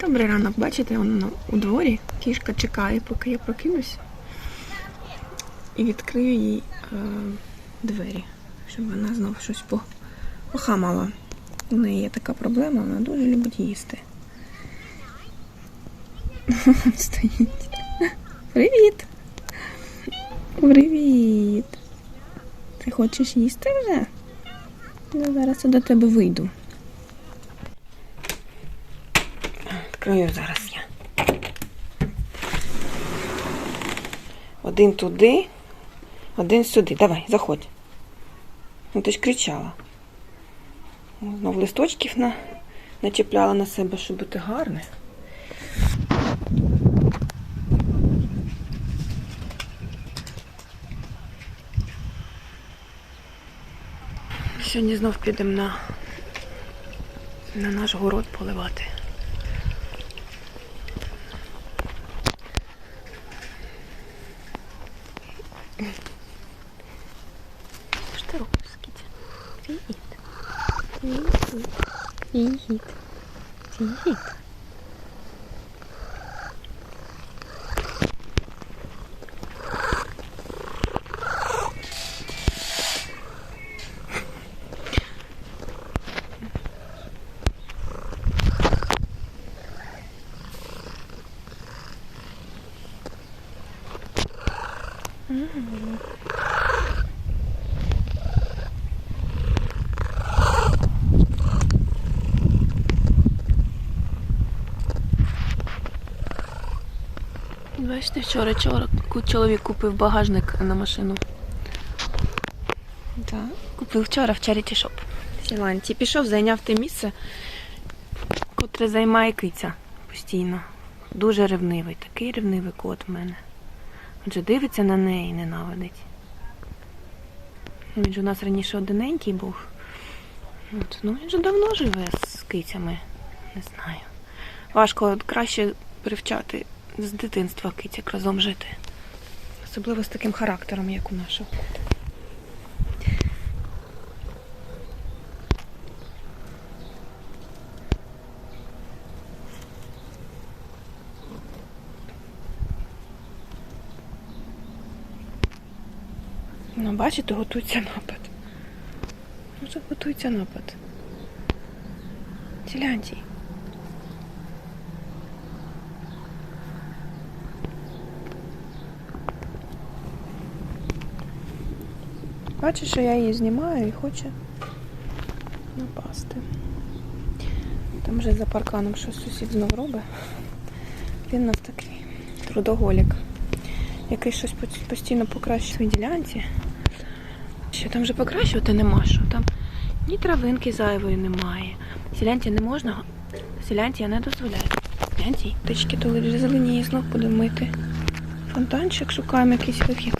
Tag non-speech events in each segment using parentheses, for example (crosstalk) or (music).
Добрий ранок, бачите, воно у дворі. Кішка чекає, поки я прокинусь. І відкрию їй е, двері, щоб вона знов щось по- похамала. У неї є така проблема, вона дуже любить їсти. (laughs) Стоїть. Привіт! Привіт! Ти хочеш їсти вже? Я зараз до тебе вийду. Відкрию зараз я. Один туди, один сюди. Давай, заходь. Ну ти ж кричала. Знов листочків на, начепляла на себе, щоб бути гарне. Сьогодні знов підемо на, на наш город поливати. Що ти робиш, Кітя? Привіт. Привіт. Привіт. Привіт. Бачите, вчора, вчора чоловік купив багажник на машину. Так, купив вчора в Charity Shop. в. Пішов, зайняв те місце, котре займає киця постійно. Дуже ревнивий, такий ревнивий кот в мене. Отже, дивиться на неї і ненавидить. Він же у нас раніше одиненький був. От, ну він же давно живе з кицями. Не знаю. Важко краще привчати з дитинства кицяк разом жити. Особливо з таким характером, як у нашого. Ну, бачите, готується напад. Ну, готується напад. Тілянтій. Бачиш, що я її знімаю і хоче напасти. Там вже за парканом щось сусід знов робить. Він у нас такий трудоголік, який щось постійно покращує в своїй ділянці. Що там вже покращувати нема що. Там ні травинки зайвої немає. Сілянті не можна. Сілянті я не дозволяю. Сілянті, тички то вже зеленіє, знов будемо мити. Фонтанчик, шукаємо якийсь вихід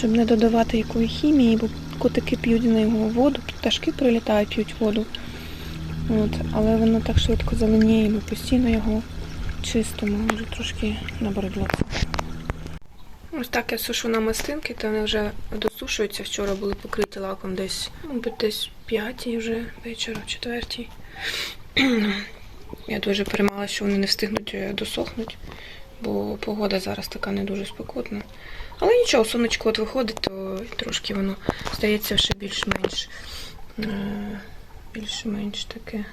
щоб не додавати якої хімії, бо котики п'ють на його воду, пташки прилітають, п'ють воду. От, але воно так швидко зеленіє, ми постійно його чистимо, вже трошки набридло. Ось так я сушу на мастинки, то вони вже досушуються. Вчора були покриті лаком десь, мабуть, десь п'ятій вже вечора, четвертій. Я дуже переймала, що вони не встигнуть е, досохнути, бо погода зараз така не дуже спекотна. Але нічого, сонечко от виходить, то трошки воно стається ще більш-менш е, більш-менш таке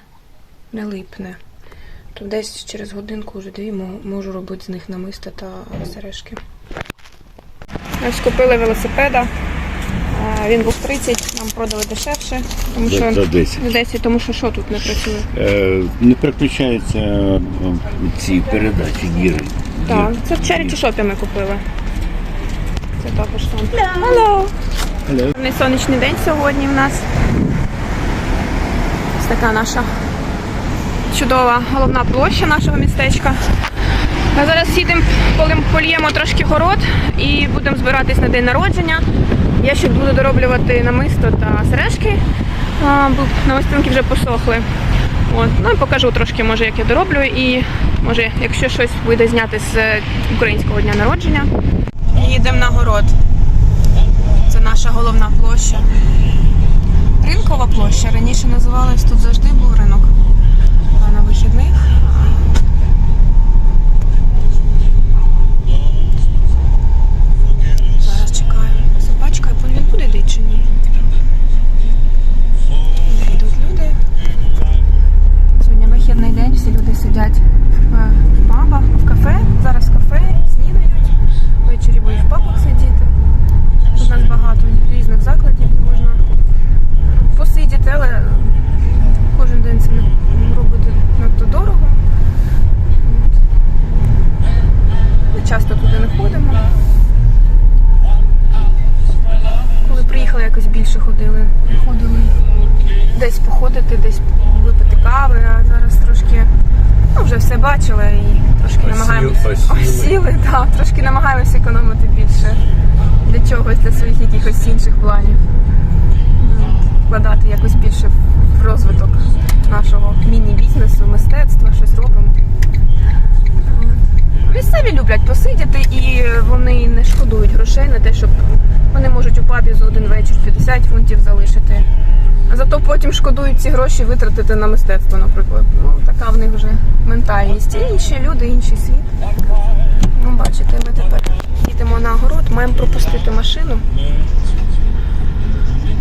не липне. То десь через годинку вже дві можу робити з них намиста та сережки. Ось купили велосипеда. Е, Він був 30, нам продали дешевше, тому що За 10. 10, тому що що тут не працює. Е, не переключаються ці передачі гіри. Так, це в Charity Shop ми купили. Це також там. Hello! Hello. Сонячний день сьогодні в нас. Ось така наша чудова головна площа нашого містечка. Ми зараз їдемо, польємо трошки город і будемо збиратись на день народження. Я ще буду дороблювати намисто та сережки, бо намистинки вже посохли. От. Ну і покажу трошки, може, як я дороблю, і може, якщо щось вийде зняти з українського дня народження їдемо на город. Це наша головна площа. Ринкова площа. Раніше називалась тут завжди був ринок. А на вихідних. Зараз чекаємо. Собачка, він буде йти чи ні? Йдуть люди? Сьогодні вихідний день, всі люди сидять в пабах, в кафе. Зараз кафе. Піти десь випити кави, а зараз трошки ну, вже все бачили і трошки Осіл- намагаємося осіли. осіли, (laughs) так, трошки намагаємося економити більше для чогось, для своїх якихось інших планів. Вкладати якось більше в розвиток нашого міні-бізнесу, мистецтва, щось робимо. Місцеві люблять посидіти і вони не шкодують грошей на те, щоб вони можуть у пабі за один вечір 50 фунтів залишити. Потім шкодують ці гроші витратити на мистецтво, наприклад. Ну, така в них вже ментальність. І інші люди, інший світ. Ну, бачите, ми тепер їдемо на город, маємо пропустити машину.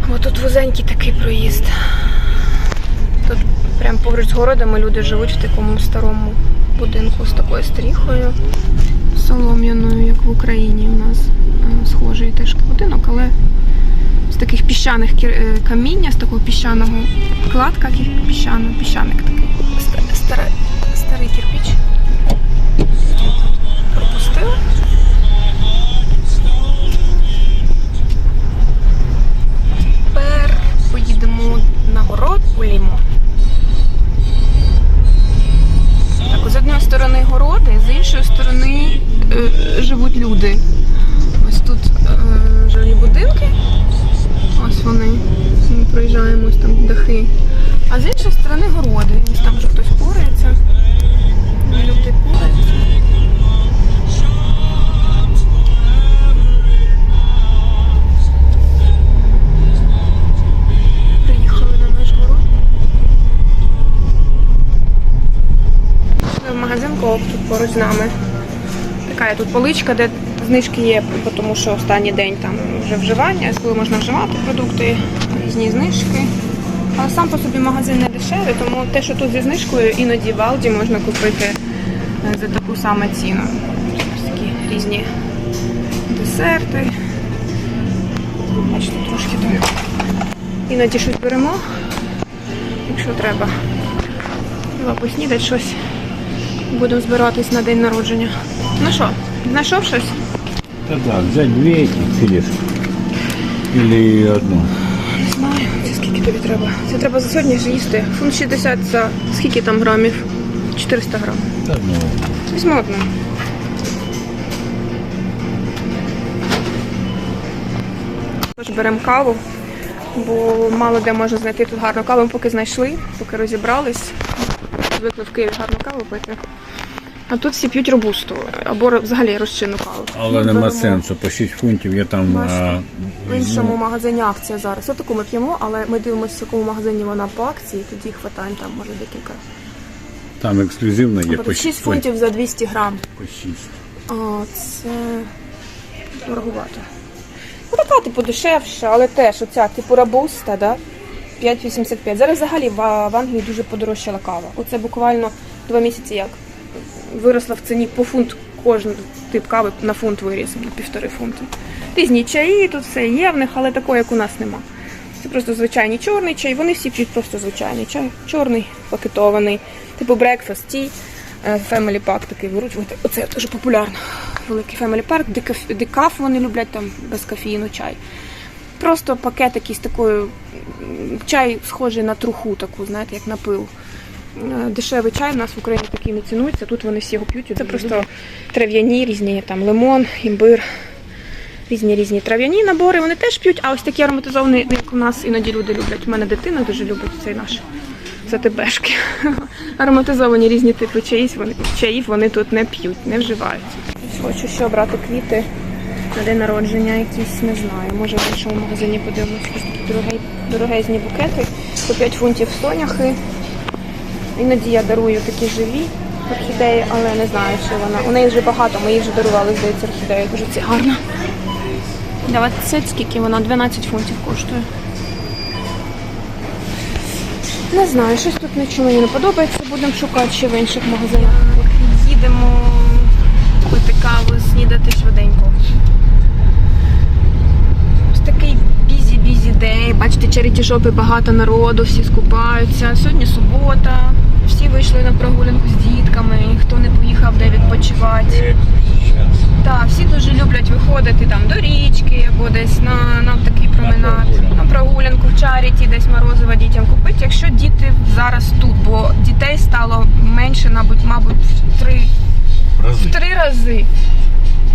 Бо тут вузенький такий проїзд. Тут прямо поруч з городами люди живуть в такому старому будинку з такою стріхою солом'яною, як в Україні у нас. Е, Схожий теж будинок, але з таких піщаних е, каміння, з такого піщаного кладка кі- піщаник такий. Ста- Старий, старий кирпіч. Пропустили. Така є тут поличка, де знижки є, тому що останній день там вже вживання, коли можна вживати продукти, різні знижки. Але сам по собі магазин не дешевий, тому те, що тут зі знижкою, іноді в Алді можна купити е, за таку саме ціну. Такі різні десерти. Бачите, трошки там. Іноді щось беремо, якщо треба. Поснідати щось. Будемо збиратись на день народження. Ну що, знайшов щось? Да, да, взять две эти филешки. Или одну. Не знаю, це скільки тобі треба. Це треба за сьогодні ж їсти. Фунт 60 за скільки там грамів? 400 грам. Да, ну, Візьми одну. Тож беремо каву, бо мало де можна знайти тут гарну каву. Ми поки знайшли, поки розібрались. Звикли в Києві гарну каву пити. А тут всі п'ють робусту або взагалі розчинну каву. але нема беремо сенсу. По 6 фунтів я там Бачите? а, В іншому магазині акція зараз. Отаку ми п'ємо, але ми дивимося, в якому магазині вона по акції, тоді хватаємо там, може, декілька. там ексклюзивно є по 6 6 фунтів за 200 грам. По 6. А, це дороговато. Ну, така, типу, дешевша, але теж оця, типу, рабуста, да? 5,85. Зараз взагалі в, в Англії дуже подорожчала кава. Оце буквально два місяці як виросла в ціні по фунт кожен тип кави на фунт виріс, півтори фунти. Різні чаї, тут все є в них, але такого, як у нас нема. Це просто звичайний чорний чай. Вони всі п'ють просто звичайний чай. Чорний, пакетований, типу tea. Е, Family Pack такий беруть. Оце дуже популярно. Великий Family Pack, декаф, декаф вони люблять там без кофеїну чай. Просто пакет якийсь такою, чай схожий на труху, таку, знаєте, як на пил. Е, Дешевий чай в нас в Україні такий не цінується, тут вони всі його п'ють. Це просто трав'яні, різні там лимон, імбир, різні різні трав'яні набори. Вони теж п'ють, а ось такі ароматизовані, як у нас іноді люди люблять. У мене дитина дуже любить цей наш ЗТБшки. (laughs) Ароматизовані різні типи чаїв, вони, чаїв вони тут не п'ють, не вживають. Хочу ще обрати квіти на день народження, якісь не знаю. Може в іншому магазині подивимося дорогезні букети. По 5 фунтів соняхи. Іноді я дарую такі живі орхідеї, але не знаю, чи вона. У неї вже багато, ми їй вже дарували, здається, орхідею. Дуже це гарно. 20 скільки вона? 12 фунтів коштує. Не знаю, щось тут нічого мені не подобається. Будемо шукати ще в інших магазинах. Їдемо пити каву, снідати швиденько. Ось такий бізі-бізі день. Бачите, череді шопи багато народу, всі скупаються. Сьогодні субота. Всі вийшли на прогулянку з дітками, хто не поїхав де відпочивати. Так, всі дуже люблять виходити там до річки або десь на, на такий променад, на прогулянку в чаріті, десь морозива дітям купити. Якщо діти зараз тут, бо дітей стало менше, мабуть, мабуть, в три, Рази. в три рази.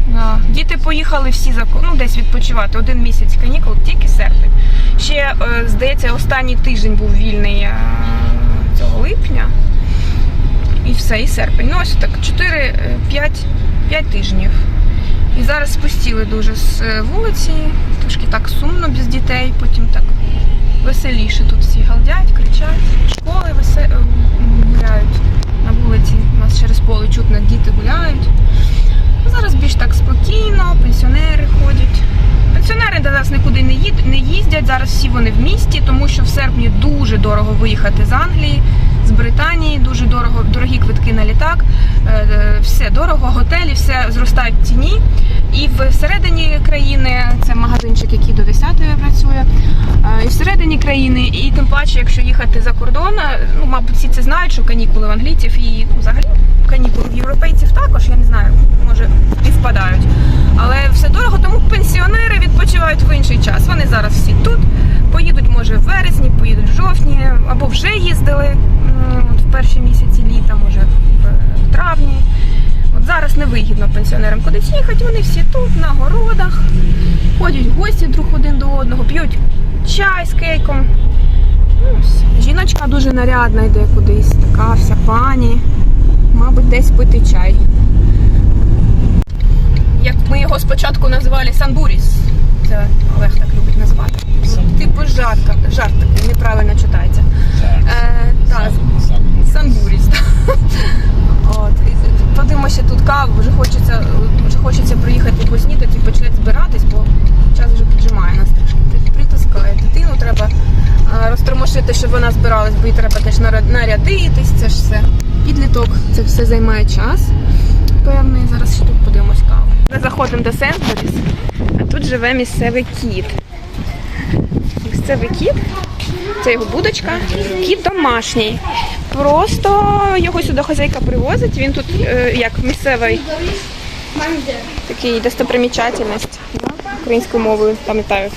Да. Діти поїхали всі за ну, десь відпочивати. Один місяць канікул, тільки серпень. Ще, е, здається, останній тиждень був вільний е, цього липня. Все, і серпень. Ну, ось так, 4-5 5 тижнів. І зараз спустіли дуже з е, вулиці, трошки так сумно без дітей, потім так веселіше тут всі галдять, кричать. Школи весе... е, гуляють на вулиці. У нас через поле чутно діти гуляють. Ну, Зараз більш так спокійно, пенсіонери ходять. Пенсіонери зараз нікуди не, їд... не їздять. Зараз всі вони в місті, тому що в серпні дуже дорого виїхати з Англії, з Британії, дуже дорого, дорогі квитки на літак. Е, е, Все дорого, готелі, все зростають в ціні. І всередині країни це магазинчик, який до 10 працює. е, І всередині країни, і тим паче, якщо їхати за кордон, ну мабуть, всі це знають, що канікули в англійців і ну, взагалі канікули в європейців також, я не знаю, може співпадають. Але все дорого, тому пенсіонери відпочивають в інший час. Вони зараз всі тут. Поїдуть, може, в вересні, поїдуть в жовтні, або вже їздили от в перші місяці літа, може в е, травні. От зараз невигідно пенсіонерам кудись їхати, вони всі тут, на городах, ходять гості друг один до одного, п'ють чай з кейком. Ну. Жіночка дуже нарядна йде кудись, така вся пані. Мабуть, десь пити чай. Як ми його спочатку називали Санбуріс. Це Олег так любить називати. Типу жарт, жарт такий, неправильно читається. Е, так, Санбуріс. так. От. І Подивимося тут каву, вже хочеться, вже хочеться приїхати поснідати і почати збиратись, бо час вже піджимає нас трошки. При- Притискає. Дитину треба е, щоб вона збиралась, бо їй треба теж нарядитись, це ж все. Підліток, це все займає час певний. Зараз ще тут подивимось каву. Ми заходимо до Сенсборіс, а тут живе місцевий кіт. Місцевий кіт. Це його будочка. Кіт домашній. Просто його сюди хазяйка привозить. Він тут е, як місцевий такий достопримічательність. Українською мовою, пам'ятаю.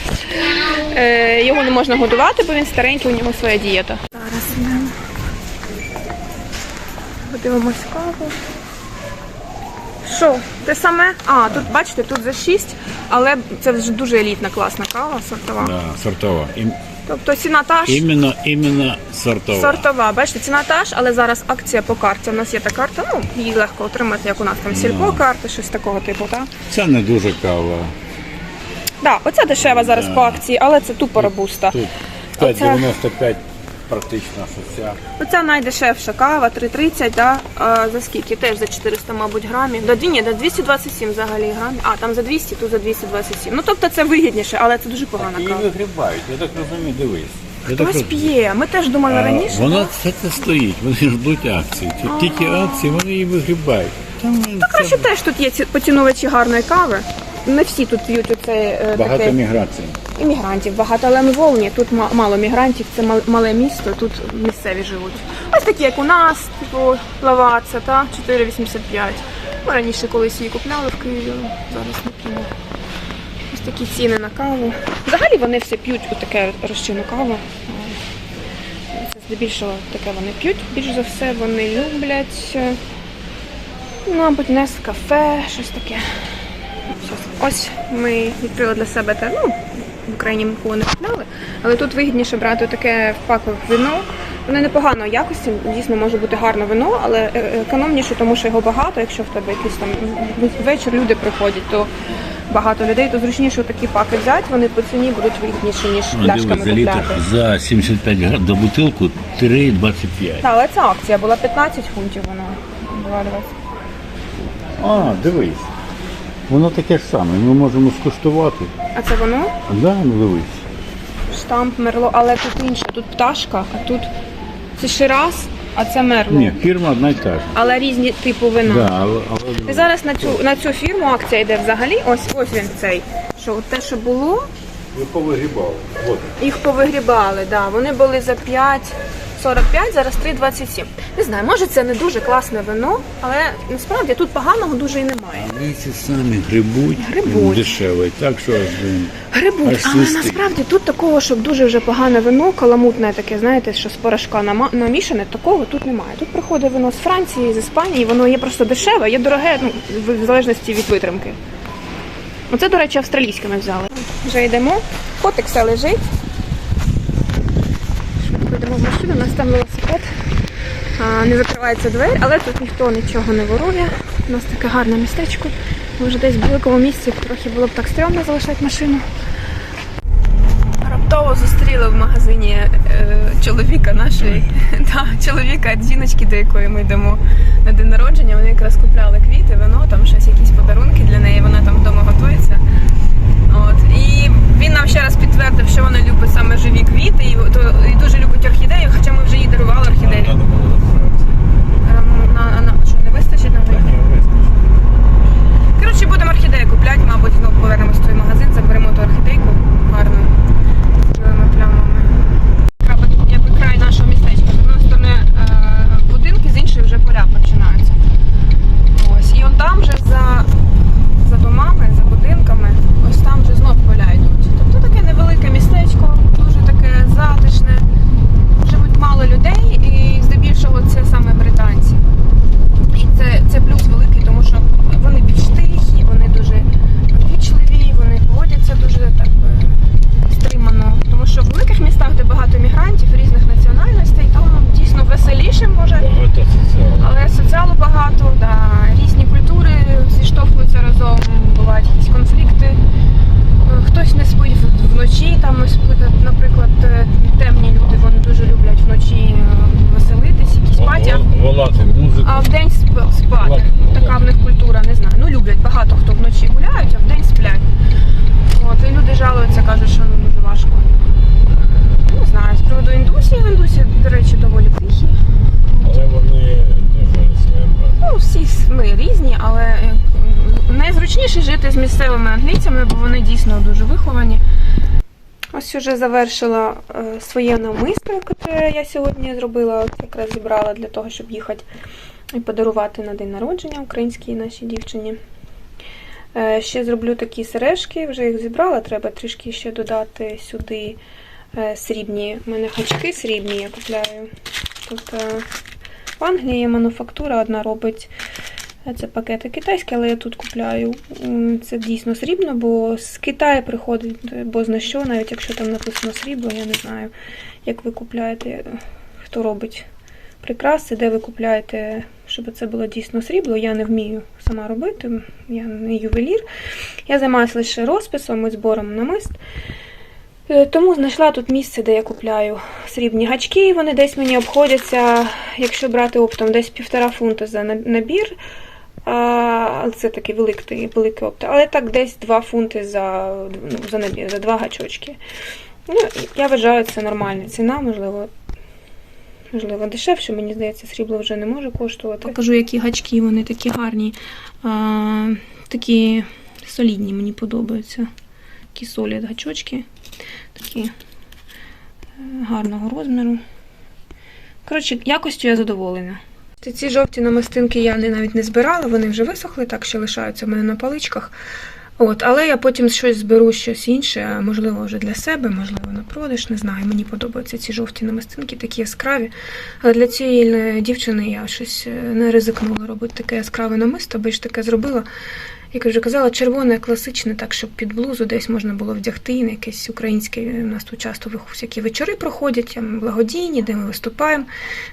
Е, його не можна годувати, бо він старенький, у нього своя дієта. Зараз йдемо. Подивимось каву. Що, те саме? А, тут бачите, тут за 6, але це вже дуже елітна класна кава сортова. Да, сортова. Ім, Тобто ціна та ж. іменно, іменно сортова. Сортова, бачите, ціна та ж, але зараз акція по карті. У нас є та карта, ну її легко отримати, як у нас там сільпо карти, щось такого типу, так? Це не дуже кава. Да, оця дешева зараз по акції, але це тупо робуста. Тут Оце- 5,95 практично вся. Оця найдешевша кава, 3,30, да? а, за скільки? Теж за 400, мабуть, грамів. Дві- ні, да, 227 взагалі грамів. А, там за 200, тут за 227. Ну, тобто це вигідніше, але це дуже погана Її кава. вигрібають, я так розумію, дивись. Я так Хтось розумію. п'є. Ми теж думали раніше. Вона все це стоїть, вони ждуть акції. Тут тільки акції, вони її вигрібають. Там Та краще теж тут є ці поцінувачі гарної кави. Не всі тут п'ють оце е, багато таке. міграції. Іммігрантів багато, але ми волні. Тут ма- мало мігрантів, це мале місто, тут місцеві живуть. Ось такі, як у нас, типу лаваца, та 4,85. Ми раніше колись її купляли в Києві, зараз не п'ємо. Ось такі ціни на каву. Взагалі вони всі п'ють таке розчинну каву. Це здебільшого таке вони п'ють. Більш за все вони люблять, е, мабуть, не з кафе, щось таке. Ось ми відкрили для себе те, ну, в Україні ми нікого не купляли, але тут вигідніше брати таке в паках вино. Воно непоганої якості, дійсно може бути гарне вино, але е, е, економніше, тому що його багато. Якщо в тебе якийсь там вечір люди приходять, то багато людей, то зручніше такі паки взяти, вони по ціні будуть вигідніші, ніж Ну, пляшками за літр купляти. за 75 грам до бутилку 3,25. Так, але це акція була 15 фунтів, вона була 20. А, дивись. Воно таке ж саме, ми можемо скуштувати. А це воно? Да, ну дивись. Штамп мерло, але тут інше, тут пташка, а тут це шираз, а це мерло. Ні, фірма одна й та ж. Але різні типу вина. Да, але, І зараз на цю на цю фірму акція йде взагалі. Ось ось він цей. Що от те, що було, Ви повигрібали. Вот. їх повигрібали. Да. Вони були за 5, 3,45, зараз 3,27. Не знаю, може це не дуже класне вино, але насправді тут поганого дуже і немає. Ліці самі грибуть, Грибуть. дешевий, так що аж блін. Грибуть, Аж але свистить. насправді тут такого, щоб дуже вже погане вино, каламутне таке, знаєте, що з порошка нама- намішане, такого тут немає. Тут приходить вино з Франції, з Іспанії, воно є просто дешеве, є дороге, ну, в в залежності від витримки. Оце, до речі, австралійське ми взяли. Вже йдемо, котик все лежить. Швидко в машину, у нас там велосипед. Не закривається двері, але тут ніхто нічого не ворує. У нас таке гарне містечко. Може десь в білковому місці трохи було б так стрьомно залишати машину. Раптово зустріли в магазині е, чоловіка нашої, та, (laughs) чоловіка жіночки, до якої ми йдемо на день народження. Вони якраз купляли квіти, вино, там щось, якісь подарунки для неї. Вона там вдома готується. От. І він нам ще раз підтвердив, що вона любить саме живі квіти і, то, і дуже любить орхідеї, хоча ми вже їй дарували орхідеї. Надо було розбиратися. Ем, На, на, що, не вистачить нам? Коротше, будемо орхідеї купляти, мабуть, знову повернемось в той магазин, заберемо ту орхідейку гарну з білими плямами. Крапа, якби край нашого містечка. З одної сторони е, будинки, з іншої вже поля починаються. Ось. І он там вже за, за домами, за будинками, ось там вже знов поля йдуть. Тобто таке невелике містечко, дуже таке затишне. Живуть мало людей, і здебільшого це саме британці. І це, це плюс великий, тому що вони більш тихі, вони дуже вічливі, вони поводяться дуже так би стримано. Тому що в великих містах, де багато мігрантів різних національностей, там дійсно веселіше може. Багато соціалів. Але соціалу багато, да, різні культури зіштовхуються разом, бувають якісь конфлікти. Е, Хтось не спить в- вночі, там ось, наприклад, е, темні люди, вони дуже люблять вночі е, веселитись, якісь паті. Волати музику. А в день сп- спати. Ладно, Така в них культура, не знаю. Ну люблять багато хто вночі гуляють, а в день сплять. От, і люди жалуються, кажуть, що ну дуже важко. Е, Не знаю, з приводу індусів, в індусі, до речі, доволі тихі. Але вони дуже своєобразні. Ну, всі ми різні, але найзручніше жити з місцевими англійцями, бо вони дійсно дуже виховані. Ось уже завершила е, своє навмисто, яке я сьогодні зробила, якраз зібрала для того, щоб їхати і подарувати на день народження українській нашій дівчині. Е, ще зроблю такі сережки, вже їх зібрала, треба трішки ще додати сюди е, срібні. У мене гачки срібні, я купляю. Тут е, в Англії є мануфактура, одна робить. Це пакети китайські, але я тут купляю. Це дійсно срібно, бо з Китаю приходить, бо зна що, навіть якщо там написано срібло, я не знаю, як ви купляєте, хто робить прикраси, де ви купляєте, щоб це було дійсно срібло. Я не вмію сама робити, я не ювелір. Я займаюся лише розписом і збором намист. Е, Тому знайшла тут місце, де я купляю срібні гачки. і Вони десь мені обходяться, якщо брати оптом, десь півтора фунта за набір. Це такий великий, великий опт. Але так десь 2 фунти за, ну, за набір, за два гачочки. Ну, я вважаю, це нормальна ціна, можливо. Можливо, дешевше, мені здається, срібло вже не може коштувати. Покажу, які гачки, вони такі гарні, а, такі солідні, мені подобаються. Такі солід гачочки, такі е, гарного розміру. Коротше, якостю я задоволена. Ці жовті намистинки я не, навіть не збирала, вони вже висохли, так що лишаються в мене на паличках. От, але я потім щось зберу, щось інше, можливо, вже для себе, можливо, на продаж, не знаю. Мені подобаються ці жовті намистинки, такі яскраві. Але для цієї дівчини я щось е, не ризикнула робити таке яскраве намисто, бо ж таке зробила. Як я вже казала, червоне, класичне, так, щоб під блузу десь можна було вдягти на якесь українське. У нас тут часто всякі вечори проходять, благодійні, де ми виступаємо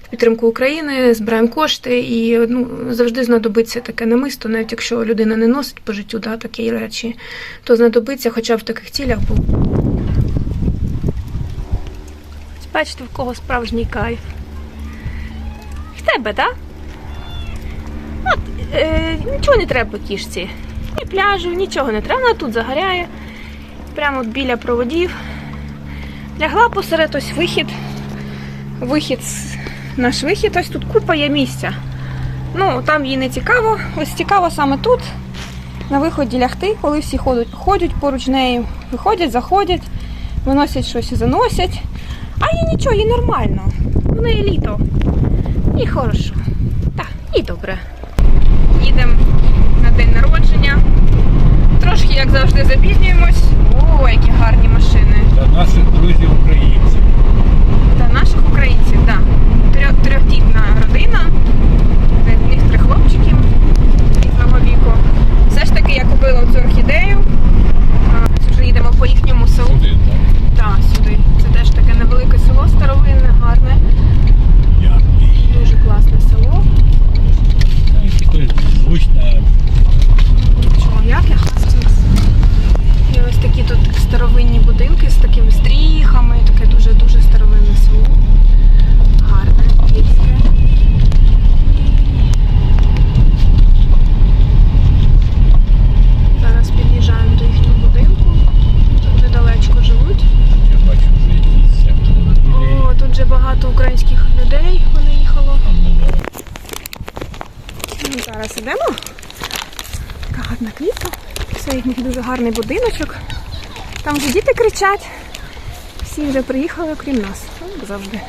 в підтримку України, збираємо кошти, і ну, завжди знадобиться таке намисто, навіть якщо людина не носить по життю да, такі речі, то знадобиться хоча б в таких цілях був. Бачите, в кого справжній кайф. В тебе, так? От, е, нічого не треба кішці. Ні пляжу, нічого не треба. Вона тут загоряє. Прямо біля проводів. Лягла посеред ось вихід. Вихід, наш вихід, ось тут купа є місця. Ну, там їй не цікаво. Ось цікаво саме тут. На виході лягти, коли всі ходять, ходять поруч нею, виходять, заходять, виносять щось і заносять. А їй нічого, їй нормально. В неї літо. І хорошо. Так, і добре. Їдемо на день народження завжди запізнюємось. стоїть них дуже гарний будиночок. Там вже діти кричать. Всі вже приїхали, окрім нас, як завжди.